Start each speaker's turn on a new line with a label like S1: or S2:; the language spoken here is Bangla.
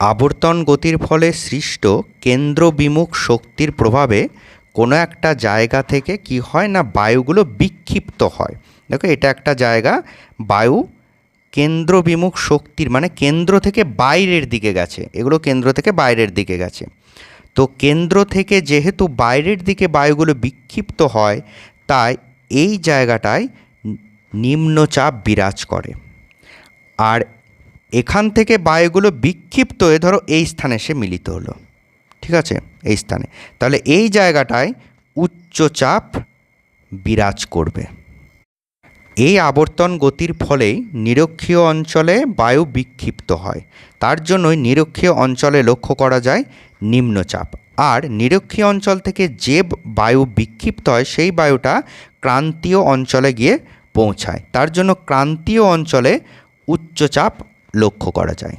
S1: আবর্তন গতির ফলে সৃষ্ট কেন্দ্রবিমুখ শক্তির প্রভাবে কোনো একটা জায়গা থেকে কি হয় না বায়ুগুলো বিক্ষিপ্ত হয়। দেখো এটা একটা জায়গা, বায়ু কেন্দ্রবিমুখ শক্তির মানে কেন্দ্র থেকে বাইরের দিকে গেছে। এগুলো কেন্দ্র থেকে বাইরের দিকে গেছে। তো কেন্দ্র থেকে যেহেতু বাইরের দিকে বায়ুগুলো বিক্ষিপ্ত হয়, তাই এই জায়গাটায় নিম্নচাপ বিরাজ করে। আর এখান থেকে বায়ুগুলো বিক্ষিপ্ত হয়ে ধরো এই স্থানে এসে মিলিত হলো। ঠিক আছে? এই স্থানে। তাহলে এই জায়গাটায় উচ্চচাপ বিরাজ করবে। এই আবর্তন গতির ফলেই নিরক্ষীয় অঞ্চলে বায়ু বিক্ষিপ্ত হয়। তার জন্যই নিরক্ষীয় অঞ্চলে লক্ষ্য করা যায় নিম্নচাপ। আর নিরক্ষীয় অঞ্চল থেকে যে বায়ু বিক্ষিপ্ত হয়, সেই বায়ুটা ক্রান্তীয় অঞ্চলে গিয়ে পৌঁছায়। তার জন্য ক্রান্তীয় অঞ্চলে উচ্চচাপ লক্ষ্য করা যায়।